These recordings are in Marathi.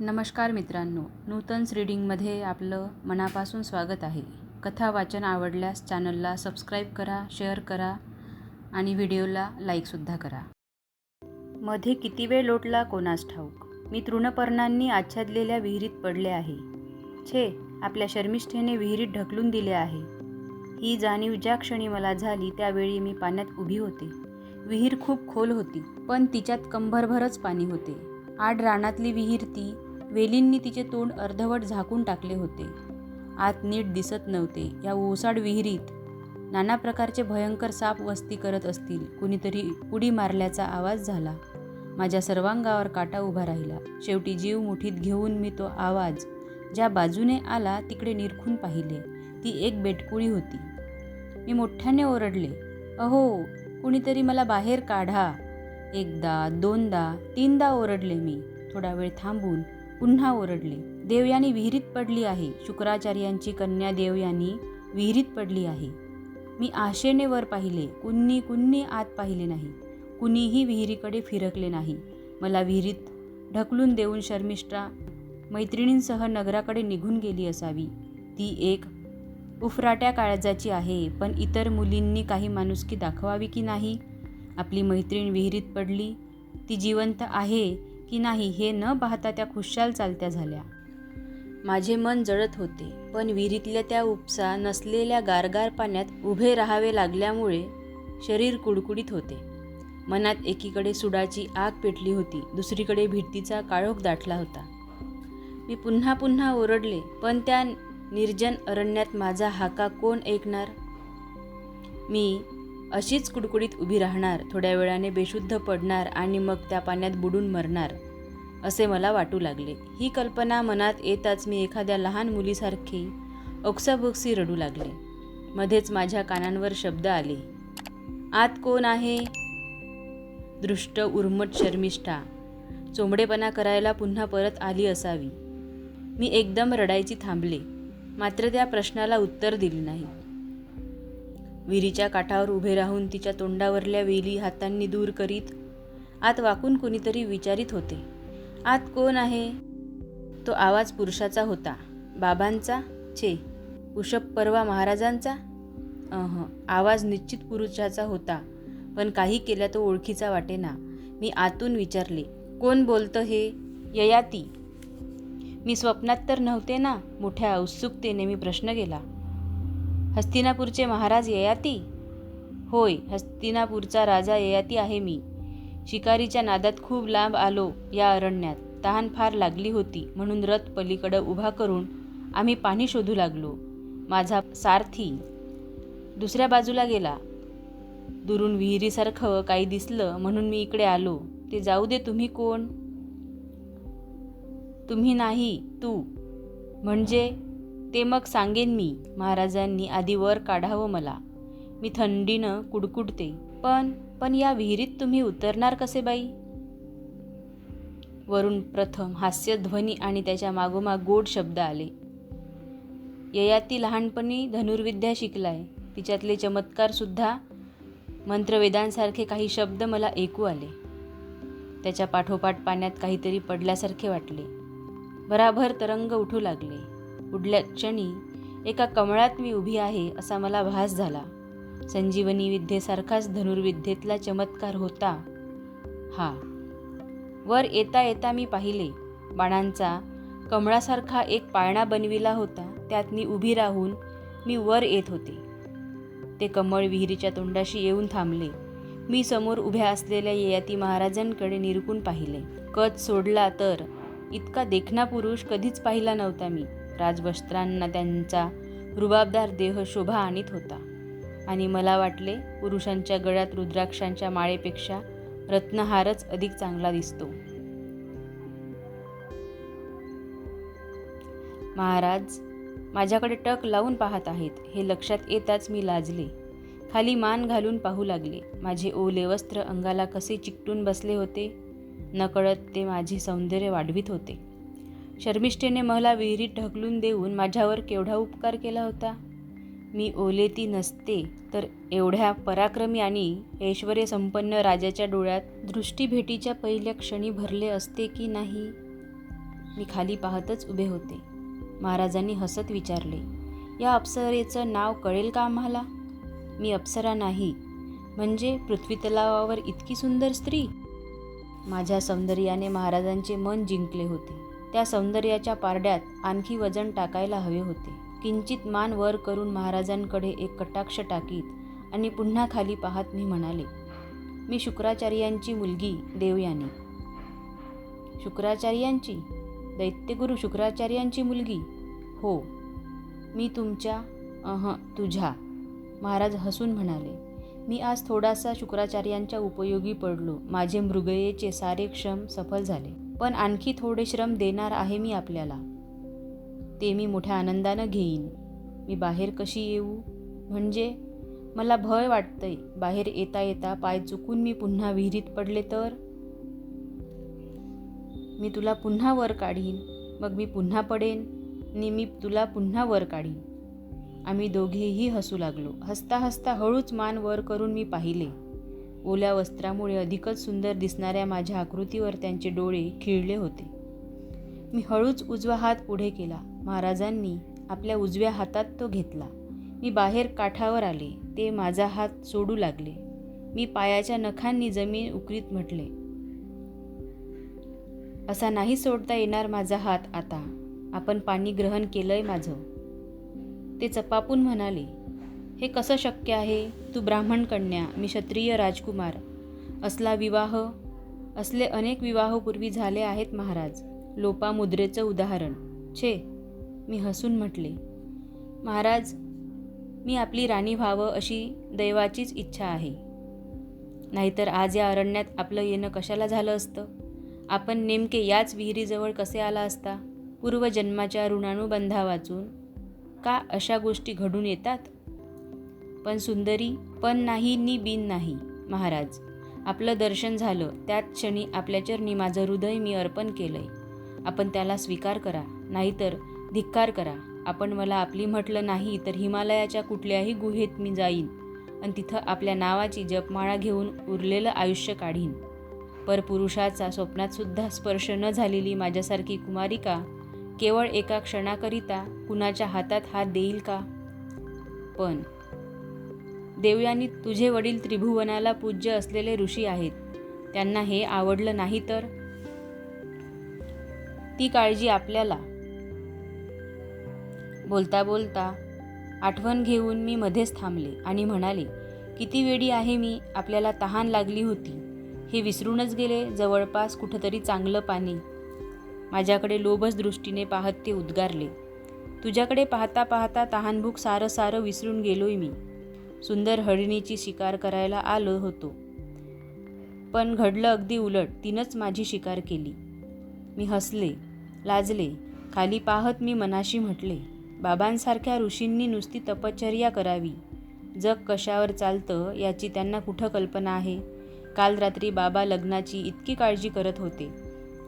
नमस्कार मित्रांनो नूतन्स रीडिंगमध्ये आपलं मनापासून स्वागत आहे. कथा वाचन आवडल्यास चॅनलला सबस्क्राईब करा शेअर करा आणि व्हिडिओला लाईकसुद्धा करा. मध्ये किती वेळ लोटला कोणास ठाऊक? मी तृणपर्णांनी आच्छादलेल्या विहिरीत पडले आहे. छे आपल्या शर्मिष्ठेने विहिरीत ढकलून दिले आहे. ही जाणीव ज्या क्षणी मला झाली त्यावेळी मी पाण्यात उभी होते. विहीर खूप खोल होती पण तिच्यात कंभरभरच पाणी होते. आड रानातली विहीर ती वेलींनी तिचे तोंड अर्धवट झाकून टाकले होते. आत नीट दिसत नव्हते. या ओसाड विहिरीत नाना प्रकारचे भयंकर साप वस्ती करत असतील. कुणीतरी उडी मारल्याचा आवाज झाला. माझ्या सर्वांगावर काटा उभा राहिला. शेवटी जीव मुठीत घेऊन मी तो आवाज ज्या बाजूने आला तिकडे निरखून पाहिले. ती एक बेटकुळी होती. मी मोठ्याने ओरडले अहो कुणीतरी मला बाहेर काढा. एकदा दोनदा तीनदा ओरडले मी. थोडा वेळ थांबून पुन्हा ओरडले. देवयानी विहिरीत पडली आहे. शुक्राचार्यांची कन्या देवयानी विहिरीत पडली आहे. मी आशेने वर पाहिले. कुणी कुणी आत पाहिले नाही. कुणीही विहिरीकडे फिरकले नाही. मला विहिरीत ढकलून देऊन शर्मिष्ठा मैत्रिणींसह नगराकडे निघून गेली असावी. ती एक उफराट्या काळजाची आहे. पण इतर मुलींनी काही माणुसकी दाखवावी की नाही? आपली मैत्रीण विहिरीत पडली. ती जिवंत आहे. की नाही हे न पाहता त्या खुशाल चालत्या झाल्या. माझे मन जळत होते पण विहिरीतल्या त्या उपसा नसलेल्या गारगार पाण्यात उभे राहावे लागल्यामुळे शरीर कुडकुडीत होते. मनात एकीकडे सुडाची आग पेटली होती दुसरीकडे भीतीचा काळोख दाटला होता. मी पुन्हा पुन्हा ओरडले पण त्या निर्जन अरण्यात माझा हाका कोण ऐकणार? मी अशीच कुडकुडीत उभी राहणार थोड्या वेळाने बेशुद्ध पडणार आणि मग त्या पाण्यात बुडून मरणार असे मला वाटू लागले. ही कल्पना मनात येताच मी एखाद्या लहान मुलीसारखी ओक्साबोक्सी रडू लागले. मध्येच माझ्या कानांवर शब्द आले. आत कोण आहे? दृष्ट उर्मट शर्मिष्ठा. चोंबडेपणा करायला पुन्हा परत आली असावी. मी एकदम रडायची थांबले. मात्र त्या प्रश्नाला उत्तर दिले नाही. विहिरीच्या काठावर उभे राहून तिच्या तोंडावरल्या वेली हातांनी दूर करीत आत वाकून कोणीतरी विचारित होते. आत कोण आहे? तो आवाज पुरुषाचा होता. बाबांचा? छे. उषप परवा महाराजांचा? अह आवाज निश्चित पुरुषाचा होता पण काही केल्या तो ओळखीचा वाटेना. मी आतून विचारले कोण बोलतं हे? ययाती? मी स्वप्नात तर नव्हते ना? मोठ्या उत्सुकतेने मी प्रश्न केला. हस्तिनापूरचे महाराज ययाती? होय हस्तिनापूरचा राजा ययाती आहे मी. शिकारीच्या नादात खूप लांब आलो या अरण्यात. तहान फार लागली होती म्हणून रथ पलीकडं उभा करून आम्ही पाणी शोधू लागलो. माझा सारथी दुसऱ्या बाजूला गेला. दुरून विहिरीसारखं काही दिसलं म्हणून मी इकडे आलो. ते जाऊ दे तुम्ही कोण? तुम्ही नाही तू. म्हणजे? ते मग सांगेन मी महाराजांनी आधी वर काढावं मला. मी थंडीनं कुडकुडते. पण पण या विहिरीत तुम्ही उतरणार कसे बाई? वरून प्रथम हास्यध्वनी आणि त्याच्या मागोमाग गोड शब्द आले. ययाती लहानपणी धनुर्विद्या शिकलाय. तिच्यातले चमत्कारसुद्धा मंत्रवेदांसारखे काही शब्द मला ऐकू आले. त्याच्या पाठोपाठ पाण्यात काहीतरी पडल्यासारखे वाटले. भराभर तरंग उठू लागले. उडल्या क्षणी एका कमळात मी उभी आहे असा मला भास झाला. संजीवनी विद्येसारखाच धनुर्विद्येतला चमत्कार होता. हा. वर येता येता मी पाहिले. बाणांचा कमळासारखा एक पाळणा बनविला होता. त्यात मी उभी राहून मी वर येत होते. ते कमळ विहिरीच्या तोंडाशी येऊन थांबले. मी समोर उभ्या असलेल्या ययाती महाराजांकडे निरकून पाहिले. कच सोडला तर इतका देखणा पुरुष कधीच पाहिला नव्हता मी. राजवस्त्रांना त्यांचा रुबाबदार देह शोभा आणीत होता. आणि मला वाटले पुरुषांच्या गळ्यात रुद्राक्षांच्या माळेपेक्षा रत्नहारच अधिक चांगला दिसतो. महाराज माझ्याकडे टक लावून पाहत आहेत. हे लक्षात येताच मी लाजले. खाली मान घालून पाहू लागले. माझे ओले वस्त्र अंगाला कसे चिकटून बसले होते? नकळत ते माझे सौंदर्य वाढवित होते. शर्मिष्ठेने मला विहिरीत ढकलून देऊन माझ्यावर केवढा उपकार केला होता? मी ओलेती नसते तर एवढ्या पराक्रमी आणि ऐश्वर्यसंपन्न राजाच्या डोळ्यात दृष्टीभेटीच्या पहिल्या क्षणी भरले असते की नाही? मी खाली पाहतच उभे होते. महाराजांनी हसत विचारले या अप्सरेचं नाव कळेल का आम्हाला? मी अप्सरा नाही. म्हणजे पृथ्वीतलावावर इतकी सुंदर स्त्री? माझ्या सौंदर्याने महाराजांचे मन जिंकले होते. त्या सौंदर्याच्या पारड्यात आणखी वजन टाकायला हवे होते. किंचित मान वर करून महाराजांकडे एक कटाक्ष टाकीत आणि पुन्हा खाली पाहत मी म्हणाले मी शुक्राचार्यांची मुलगी देवयानी. शुक्राचार्यांची? दैत्यगुरु शुक्राचार्यांची मुलगी? हो. मी तुमच्या अह तुझ्या. महाराज हसून म्हणाले मी आज थोडासा शुक्राचार्यांच्या उपयोगी पडलो. माझे मृगयेचे सारे क्षम सफल झाले. पण आणखी थोडे श्रम देणार आहे मी आपल्याला. ते मी मोठ्या आनंदानं घेईन. मी बाहेर कशी येऊ? म्हणजे मला भय वाटतंय बाहेर येता येता पाय चुकून मी पुन्हा विहिरीत पडले तर? मी तुला पुन्हा वर काढीन मग मी पुन्हा पडेन आणि मी तुला पुन्हा वर काढीन. आम्ही दोघेही हसू लागलो. हसता हसता हळूच मान वर करून मी पाहिले. ओल्या वस्त्रामुळे अधिकच सुंदर दिसणाऱ्या माझ्या आकृतीवर त्यांचे डोळे खिळले होते. मी हळूच उजवा हात पुढे केला. महाराजांनी आपल्या उजव्या हातात तो घेतला. मी बाहेर काठावर आले. ते माझा हात सोडू लागले. मी पायाच्या नखांनी जमीन उकरीत म्हटले असा नाही सोडता येणार माझा हात आता. आपण पाणी ग्रहण केलंय माझं. ते चपापून म्हणाले हे कसं शक्य आहे? तू ब्राह्मण कन्या मी क्षत्रिय राजकुमार. असला विवाह असले अनेक विवाह पूर्वी झाले आहेत महाराज. लोपामुद्रेचं उदाहरण. छे मी हसून म्हटले. महाराज मी आपली राणी व्हावं अशी दैवाचीच इच्छा आहे. नाहीतर आज या अरण्यात आपलं येणं कशाला झालं असतं? आपण नेमके याच विहिरीजवळ कसे आला असता? पूर्वजन्माच्या ऋणानुबंधा वाचून का अशा गोष्टी घडून येतात? पण सुंदरी पण नाही नि बिन नाही. महाराज आपलं दर्शन झालं त्याच क्षणी आपल्या चरणी माझं हृदय मी अर्पण केलंय. आपण त्याला स्वीकार करा नाहीतर धिक्कार करा. आपण मला आपली म्हटलं नाही तर हिमालयाच्या कुठल्याही गुहेत मी जाईन आणि तिथं आपल्या नावाची जपमाळा घेऊन उरलेलं आयुष्य काढीन. परपुरुषाचा स्वप्नातसुद्धा स्पर्श न झालेली माझ्यासारखी कुमारिका केवळ एका क्षणाकरिता कुणाच्या हातात हात देईल का? पण देवयानी तुझे वडील त्रिभुवनाला पूज्य असलेले ऋषी आहेत. त्यांना हे आवडलं नाही तर? ती काळजी आपल्याला. बोलता बोलता आठवण घेऊन मी मध्येच थांबले आणि म्हणाले किती वेळी आहे मी आपल्याला तहान लागली होती. हे विसरूनच गेले जवळपास कुठंतरी चांगलं पाणी. माझ्याकडे लोभस दृष्टीने पाहत ते उद्गारले तुझ्याकडे पाहता पाहता तहानभूक सारं सारं विसरून गेलोय मी. सुंदर हरिणीची शिकार करायला आलो होतो. पण घडलं अगदी उलट तिनंच माझी शिकार केली. मी हसले लाजले खाली पाहत मी मनाशी म्हटले बाबांसारख्या ऋषींनी नुसती तपश्चर्या करावी. जग कशावर चालतं याची त्यांना कुठं कल्पना आहे? काल रात्री बाबा लग्नाची इतकी काळजी करत होते.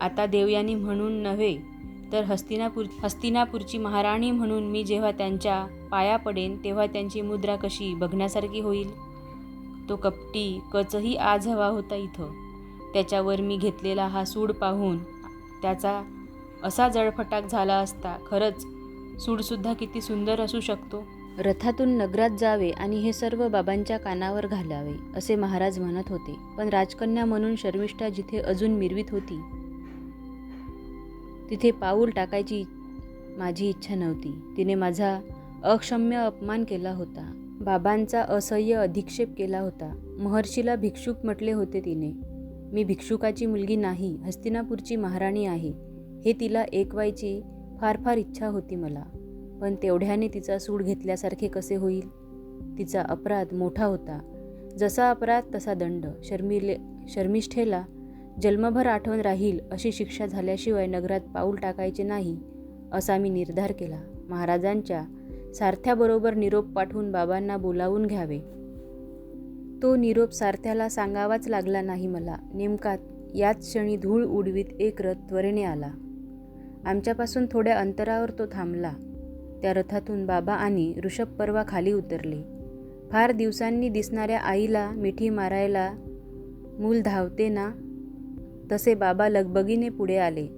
आता देवयानी म्हणून नव्हे तर हस्तिनापूर हस्तिनापूरची महाराणी म्हणून मी जेव्हा त्यांच्या पाया पडेन तेव्हा त्यांची मुद्रा कशी बघण्यासारखी होईल? तो कपटी कचही आज हवा होता इथं. त्याच्यावर मी घेतलेला हा सूड पाहून त्याचा असा जळफटाक झाला असता खरंच सूडसुद्धा किती सुंदर असू शकतो? रथातून नगरात जावे आणि हे सर्व बाबांच्या कानावर घालावे असे महाराज म्हणत होते. पण राजकन्या म्हणून शर्मिष्ठा जिथे अजून मिरवीत होती तिथे पाऊल टाकायची माझी इच्छा नव्हती. तिने माझा अक्षम्य अपमान केला होता. बाबांचा असह्य अधिक्षेप केला होता. महर्षीला भिक्षुक म्हटले होते तिने. मी भिक्षुकाची मुलगी नाही हस्तिनापूरची महाराणी आहे. हे तिला ऐकवायची फार फार इच्छा होती मला. पण तेवढ्याने तिचा सूड घेतल्यासारखे कसे होईल? तिचा अपराध मोठा होता. जसा अपराध तसा दंड. शर्मिले शर्मिष्ठेला जन्मभर आठवण राहील अशी शिक्षा झाल्याशिवाय नगरात पाऊल टाकायचे नाही असा मी निर्धार केला. महाराजांच्या सारथ्याबरोबर निरोप पाठवून बाबांना बोलावून घ्यावे. तो निरोप सारथ्याला सांगावाच लागला नाही मला. नेमका याच क्षणी धूळ उडवीत एक रथ त्वरेने आला. आमच्यापासून थोड्या अंतरावर तो थांबला. त्या रथातून बाबा आणि ऋषभ परवा खाली उतरले. फार दिवसांनी दिसणाऱ्या आईला मिठी मारायला मूल धावते ना? तसे बाबा लगबगीने पुढे आले.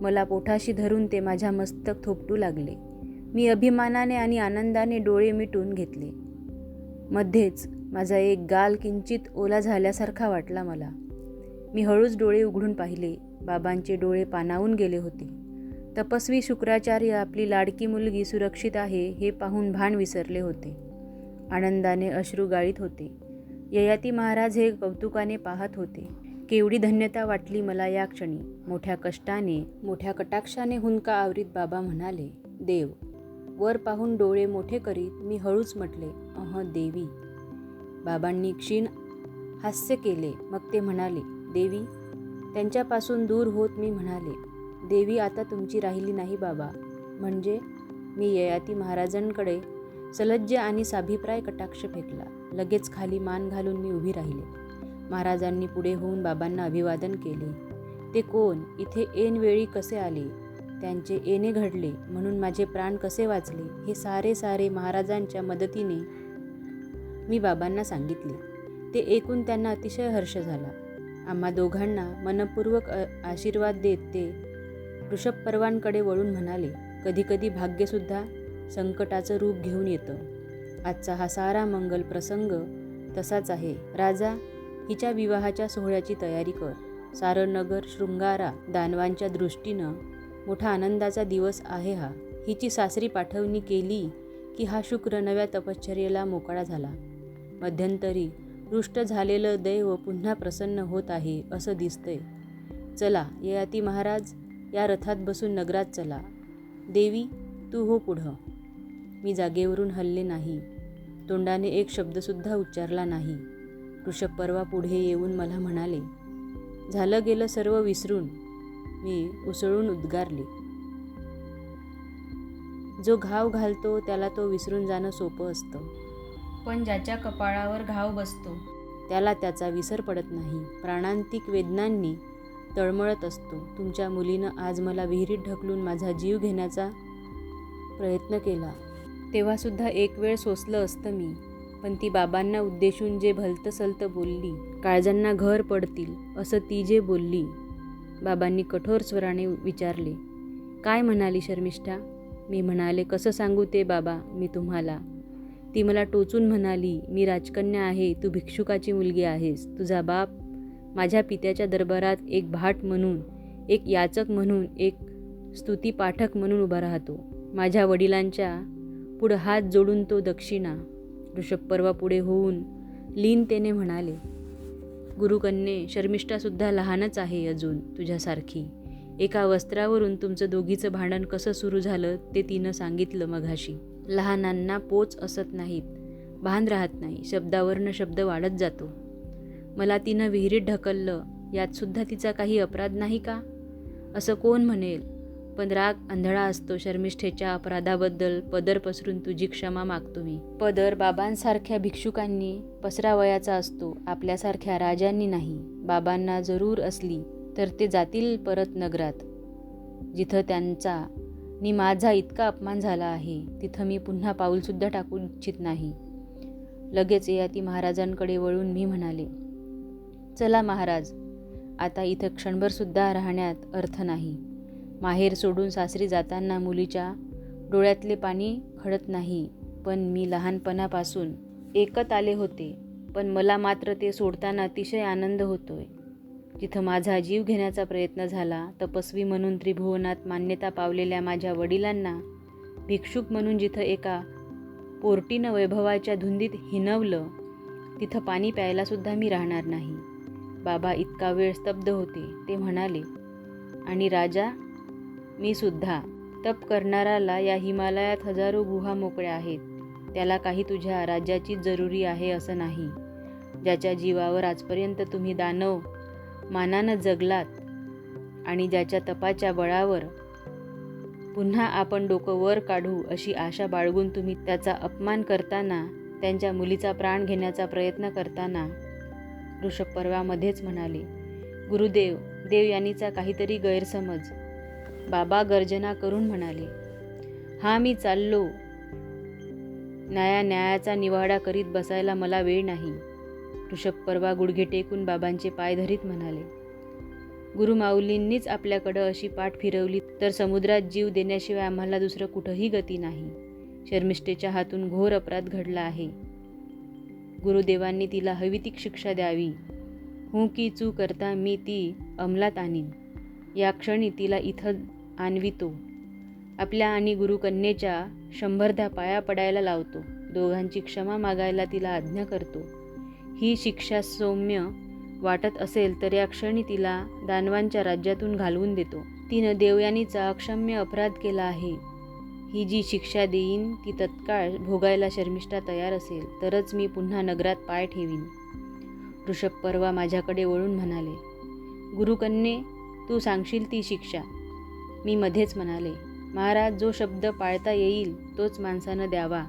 मला पोठाशी धरून ते माझ्या मस्तक थोपटू लागले. मी अभिमानाने आणि आनंदाने डोळे मिटून घेतले. मध्येच माझा एक गाल किंचित ओला झाल्यासारखा वाटला मला. मी हळूच डोळे उघडून पाहिले. बाबांचे डोळे पानावून गेले होते. तपस्वी शुक्राचार्य आपली लाडकी मुलगी सुरक्षित आहे हे पाहून भान विसरले होते. आनंदाने अश्रू गाळीत होते. ययाती महाराज हे कौतुकाने पाहत होते. केवढी धन्यता वाटली मला या क्षणी. मोठ्या कष्टाने मोठ्या कटाक्षाने हुंका आवरीत बाबा म्हणाले देव वर पाहून डोळे मोठे करीत मी हळूच म्हटले अह देवी. बाबांनी क्षीण हास्य केले. मग ते म्हणाले देवी त्यांच्यापासून दूर होत मी म्हणाले देवी आता तुमची राहिली नाही बाबा. म्हणजे मी ययाती महाराजांकडे सलज्ज आणि साभिप्राय कटाक्ष फेकला. लगेच खाली मान घालून मी उभी राहिले. महाराजांनी पुढे होऊन बाबांना अभिवादन केले. ते कोण? इथे ऐनवेळी कसे आले? त्यांचे येणे घडले म्हणून माझे प्राण कसे वाचले? हे सारे सारे महाराजांच्या मदतीने मी बाबांना सांगितले. ते ऐकून त्यांना अतिशय हर्ष झाला. आम्हा दोघांना मनपूर्वक अ- आशीर्वाद देत ते ऋषभ पर्वांकडे वळून म्हणाले कधीकधी भाग्यसुद्धा संकटाचं रूप घेऊन येतं. आजचा हा सारा मंगल प्रसंग तसाच आहे. राजा हिच्या विवाहाच्या सोहळ्याची तयारी कर. सारनगर शृंगारा दानवांच्या दृष्टीनं मोठा आनंदाचा दिवस आहे हा. हिची सासरी पाठवणी केली की हा शुक्र नव्या तपश्चर्येला मोकळा झाला. मध्यंतरी रुष्ट झालेलं दैव पुन्हा प्रसन्न होत आहे असं दिसतंय. चला ययाती महाराज या रथात बसून नगरात चला. देवी तू हो पुढं. मी जागेवरून हल्ले नाही. तोंडाने एक शब्दसुद्धा उच्चारला नाही. ऋषभपर्वा पुढे येऊन मला म्हणाले झालं गेलं सर्व विसरून मी उसळून उद्गारले. जो घाव घालतो त्याला तो विसरून जाणं सोपं असतं. पण ज्याच्या कपाळावर घाव बसतो त्याला त्याचा विसर पडत नाही. प्राणांतिक वेदनांनी तळमळत असतो. तुमच्या मुलीनं आज मला विहिरीत ढकलून माझा जीव घेण्याचा प्रयत्न केला. तेव्हासुद्धा एक वेळ सोसलं असतं मी. पण ती बाबांना उद्देशून जे भलतसलत बोलली काळजांना घर पडतील असं ती जे बोलली बाबांनी कठोर स्वराने विचारले काय म्हणाली शर्मिष्ठा? मी म्हणाले कसं सांगू ते बाबा मी तुम्हाला? ती मला टोचून म्हणाली मी राजकन्या आहे तू भिक्षुकाची मुलगी आहेस तुझा बाप माझ्या पित्याच्या दरबारात एक भाट म्हणून एक याचक म्हणून एक स्तुती पाठक म्हणून उभा राहतो. माझ्या वडिलांच्या पुढं हात जोडून तो दक्षिणा ऋषभपर्वा पुढे होऊन लीनतेने म्हणाले गुरुकन्ये शर्मिष्ठासुद्धा लहानच आहे अजून तुझ्यासारखी. एका वस्त्रावरून तुमचं दोघीचं भांडण कसं सुरू झालं ते तिनं सांगितलं मघाशी. लहानांना पोच असत नाहीत भान राहत नाही शब्दावरनं शब्द वाढत जातो. मला तिनं विहिरीत ढकललं यातसुद्धा तिचा काही अपराध नाही का? असं कोण म्हणेल? पण राग आंधळा असतो. शर्मिष्ठेच्या अपराधाबद्दल पदर पसरून तुझी क्षमा मागतो मी. पदर बाबांसारख्या भिक्षुकांनी पसरावयाचा असतो. आपल्यासारख्या राजांनी नाही. बाबांना जरूर असली तर ते जातील परत नगरात. जिथं त्यांचा नि माझा इतका अपमान झाला आहे तिथं मी पुन्हा पाऊलसुद्धा टाकू इच्छित नाही. लगेच ययाती महाराजांकडे वळून मी म्हणाले चला महाराज आता इथं क्षणभरसुद्धा राहण्यात अर्थ नाही. माहेर सोडून सासरी जाताना मुलीच्या डोळ्यातले पाणी खडत नाही. पण मी लहानपणापासून एकत आले होते. पण मला मात्र ते सोडताना अतिशय आनंद होतोय. जिथं माझा जीव घेण्याचा प्रयत्न झाला तपस्वी म्हणून त्रिभुवनात मान्यता पावलेल्या माझ्या वडिलांना भिक्षुक म्हणून जिथं एका पोर्टीनं वैभवाच्या धुंदीत हिनवलं तिथं पाणी प्यायलासुद्धा मी राहणार नाही. बाबा इतका वेळ स्तब्ध होते ते म्हणाले आणि राजा मी सुद्धा. तप करणाराला या हिमालयात हजारो गुहा मोकळ्या आहेत. त्याला काही तुझ्या राज्याचीच जरुरी आहे असं नाही. ज्याच्या जीवावर आजपर्यंत तुम्ही दानव मानानं जगलात आणि ज्याच्या तपाच्या बळावर पुन्हा आपण डोकं वर काढू अशी आशा बाळगून तुम्ही त्याचा अपमान करताना त्यांच्या मुलीचा प्राण घेण्याचा प्रयत्न करताना ऋषभ पर्वामध्येच म्हणाले गुरुदेव देव यांनीचा काहीतरी गैरसमज. बाबा गर्जना करून म्हणाले हा मी चाललो. न्याया न्यायाचा निवाडा करीत बसायला मला वेळ नाही. ऋषभ परवा गुडघे टेकून बाबांचे पाय धरीत म्हणाले गुरुमाऊलींनीच आपल्याकडं अशी पाठ फिरवली तर समुद्रात जीव देण्याशिवाय आम्हाला दुसरं कुठंही गती नाही. शर्मिष्ठेच्या हातून घोर अपराध घडला आहे. गुरुदेवांनी तिला हवी ती शिक्षा द्यावी. हू की चू करता मी ती अंमलात आणीन. या क्षणी तिला इथं आणवितो आपल्या आणि गुरुकन्येच्या शंभरदा पाया पडायला लावतो. दोघांची क्षमा मागायला तिला आज्ञा करतो. ही शिक्षा सौम्य वाटत असेल तर या क्षणी तिला दानवांच्या राज्यातून घालवून देतो. तिनं देवयानीचा अक्षम्य अपराध केला आहे. ही जी शिक्षा देईन ती तत्काळ भोगायला शर्मिष्ठा तयार असेल तरच मी पुन्हा नगरात पाय ठेवीन. ऋषभ परवा माझ्याकडे वळून म्हणाले गुरुकन्ये तू सांगशील ती शिक्षा. मी मध्येच म्हणाले महाराज जो शब्द पाळता येईल तोच माणसानं द्यावा.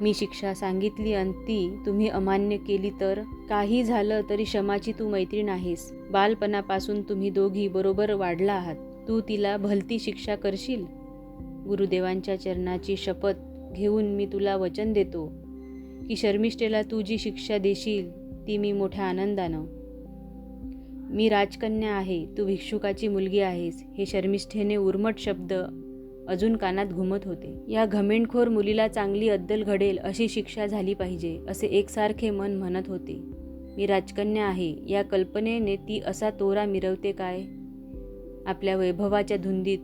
मी शिक्षा सांगितली आणि ती तुम्ही अमान्य केली तर काही झालं तरी क्षमाची तू मैत्रीण आहेस बालपणापासून तुम्ही दोघी बरोबर वाढला आहात. तू तिला भलती शिक्षा करशील? गुरुदेवांच्या चरणाची शपथ घेऊन मी तुला वचन देतो. की शर्मिष्ठेला तू जी शिक्षा देशील ती मी मोठ्या आनंदानं मी राजकन्या आहे तू भिक्षुकाची मुलगी आहेस हे शर्मिष्ठेने उर्मट शब्द अजून कानात घुमत होते. या घमेंडखोर मुलीला चांगली अद्दल घडेल अशी शिक्षा झाली पाहिजे असे एकसारखे मन म्हणत होते. मी राजकन्या आहे या कल्पनेने ती असा तोरा मिरवते काय? आपल्या वैभवाच्या धुंदीत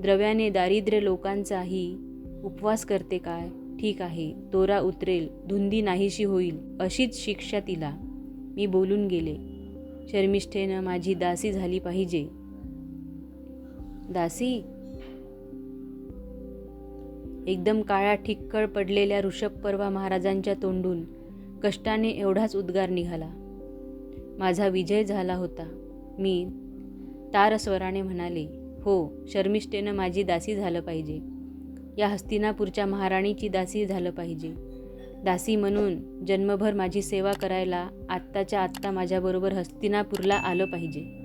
द्रव्याने दारिद्र्य लोकांचाही उपवास करते काय? ठीक आहे तोरा उतरेल धुंदी नाहीशी होईल अशीच शिक्षा तिला. मी बोलून गेले. शर्मिष्ठेनं माझी दासी झाली पाहिजे. दासी? एकदम काळ्या ठिक्कळ पडलेल्या ऋषभ परवा महाराजांच्या तोंडून कष्टाने एवढाच उद्गार निघाला. माझा विजय झाला होता. मी तारस्वराने म्हणाले हो शर्मिष्ठेनं माझी दासी झालं पाहिजे. या हस्तिनापूरच्या महाराणीची दासी झालं पाहिजे. दासी म्हणून जन्मभर माझी सेवा करायला आत्ताच्या आत्ता माझ्याबरोबर हस्तिनापूरला आलं पाहिजे.